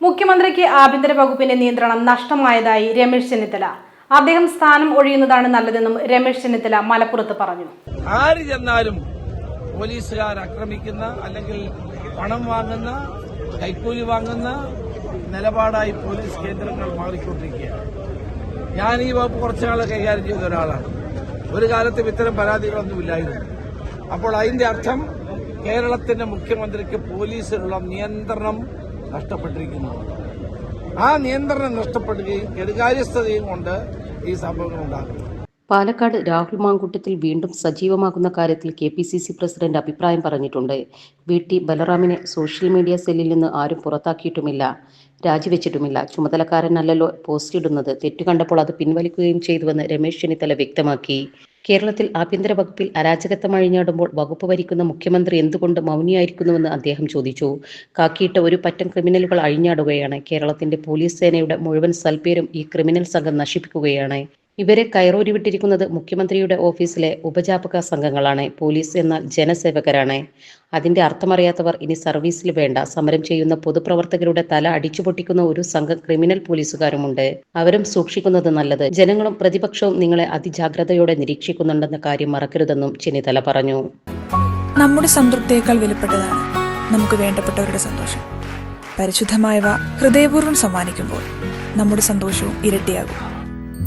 മുഖ്യമന്ത്രിക്ക് ആഭ്യന്തര വകുപ്പിന്റെ നിയന്ത്രണം നഷ്ടമായതായി രമേശ് ചെന്നിത്തല. അദ്ദേഹം സ്ഥാനം ഒഴിയുന്നതാണ് നല്ലതെന്നും രമേശ് ചെന്നിത്തല മലപ്പുറത്ത് പറഞ്ഞു. ആര് ചെന്നാലും പോലീസുകാർ ആക്രമിക്കുന്ന അല്ലെങ്കിൽ പണം വാങ്ങുന്ന കൈക്കൂലി വാങ്ങുന്ന നിലപാടായി പോലീസ് കേന്ദ്രങ്ങൾ മാറിക്കൊണ്ടിരിക്കുകയാണ്. ഞാൻ ഈ വകുപ്പ് കുറച്ചുനാൾ കൈകാര്യം ചെയ്ത ഒരാളാണ്. ഒരു കാലത്തും ഇത്തരം പരാതികളൊന്നും ഇല്ലായിരുന്നു. അപ്പോൾ അതിന്റെ അർത്ഥം കേരളത്തിന്റെ മുഖ്യമന്ത്രിക്ക് പോലീസിനുള്ള നിയന്ത്രണം നഷ്ടപ്പെട്ടിരിക്കുന്നു. ആ നിയന്ത്രണം നഷ്ടപ്പെടുകയും കെടുകാര്യസ്ഥതയും കൊണ്ട് ഈ സംഭവങ്ങൾ ഉണ്ടാകുന്നു. പാലക്കാട് രാഹുൽ മാങ്കൂട്ടത്തിൽ വീണ്ടും സജീവമാകുന്ന കാര്യത്തിൽ K P C C president അഭിപ്രായം പറഞ്ഞിട്ടുണ്ട്. വി ടി ബലറാമിനെ സോഷ്യൽ മീഡിയ സെല്ലിൽ നിന്ന് ആരും പുറത്താക്കിയിട്ടുമില്ല രാജിവെച്ചിട്ടുമില്ല. ചുമതലക്കാരനല്ലല്ലോ പോസ്റ്റ് ഇടുന്നത് തെറ്റു കണ്ടപ്പോൾ അത് പിൻവലിക്കുകയും ചെയ്തുവെന്ന് രമേശ് ചെന്നിത്തല വ്യക്തമാക്കി. കേരളത്തിൽ ആഭ്യന്തര വകുപ്പിൽ അരാജകത്വം അഴിഞ്ഞാടുമ്പോൾ വകുപ്പ് ഭരിക്കുന്ന മുഖ്യമന്ത്രി എന്തുകൊണ്ട് മൗനിയായിരിക്കുന്നുവെന്ന് അദ്ദേഹം ചോദിച്ചു. കാക്കിയിട്ട ഒരു പറ്റം ക്രിമിനലുകൾ അഴിഞ്ഞാടുകയാണ്. കേരളത്തിന്റെ പോലീസ് സേനയുടെ മുഴുവൻ സൽപേരും ഈ ക്രിമിനൽ സംഘം നശിപ്പിക്കുകയാണ്. ഇവരെ കയറൂരി വിട്ടിരിക്കുന്നത് മുഖ്യമന്ത്രിയുടെ ഓഫീസിലെ ഉപജാപക സംഘങ്ങളാണ്. പോലീസ് എന്നാൽ ജനസേവകരാണ്. അതിന്റെ അർത്ഥമറിയാത്തവർ ഇനി സർവീസിൽ വേണ്ട. സമരം ചെയ്യുന്ന പൊതുപ്രവർത്തകരുടെ തല അടിച്ചു പൊട്ടിക്കുന്ന ഒരു സംഘം ക്രിമിനൽ പോലീസുകാരുമുണ്ട്. അവരും സൂക്ഷിക്കുന്നത് നല്ലത്. ജനങ്ങളും പ്രതിപക്ഷവും നിങ്ങളെ അതിജാഗ്രതയോടെ നിരീക്ഷിക്കുന്നുണ്ടെന്ന കാര്യം മറക്കരുതെന്നും ചെന്നിത്തല പറഞ്ഞു. നമ്മുടെ സംതൃപ്തിയേക്കാൾ വിലപ്പെട്ടതാണ് നമുക്ക് വേണ്ടപ്പെട്ടവരുടെ സന്തോഷം. പരിശുദ്ധമായവ ഹൃദയപൂർവം സമ്മാനിക്കുമ്പോൾ നമ്മുടെ സന്തോഷവും ഇരട്ടിയാകും.